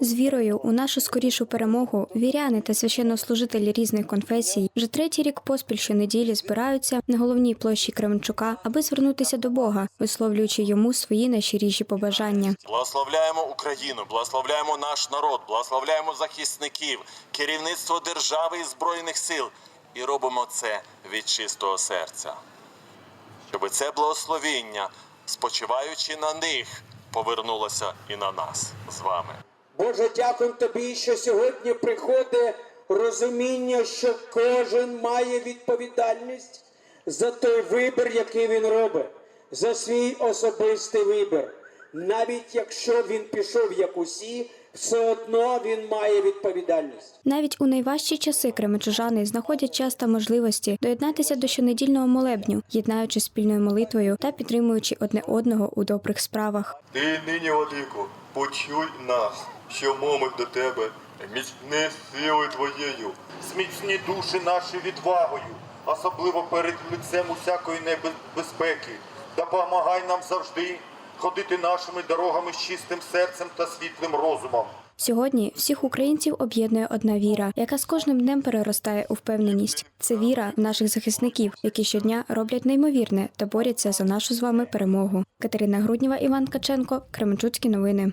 З вірою у нашу скорішу перемогу віряни та священнослужителі різних конфесій вже третій рік поспіль щонеділі збираються на головній площі Кременчука, аби звернутися до Бога, висловлюючи йому свої найщиріші побажання. Благословляємо Україну, благословляємо наш народ, благословляємо захисників, керівництво держави і збройних сил. І робимо це від чистого серця. Щоб це благословіння, спочиваючи на них, повернулося і на нас з вами. Боже, дякуємо тобі, що сьогодні приходить розуміння, що кожен має відповідальність за той вибір, який він робить, за свій особистий вибір. Навіть якщо він пішов як усі, все одно він має відповідальність. Навіть у найважчі часи кременчужани знаходять час та можливості доєднатися до щонедільного молебню, єднаючи спільною молитвою та підтримуючи одне одного у добрих справах. Ти нині, владико, почуй нас, що мовимо до тебе, міцни силою твоєю, зміцні душі наші відвагою, особливо перед лицем усякої небезпеки. Допомагай нам завжди ходити нашими дорогами з чистим серцем та світлим розумом. Сьогодні всіх українців об'єднує одна віра, яка з кожним днем переростає у впевненість. Це віра в наших захисників, які щодня роблять неймовірне та борються за нашу з вами перемогу. Катерина Грудніва, Іван Ткаченко, Кременчуцькі новини.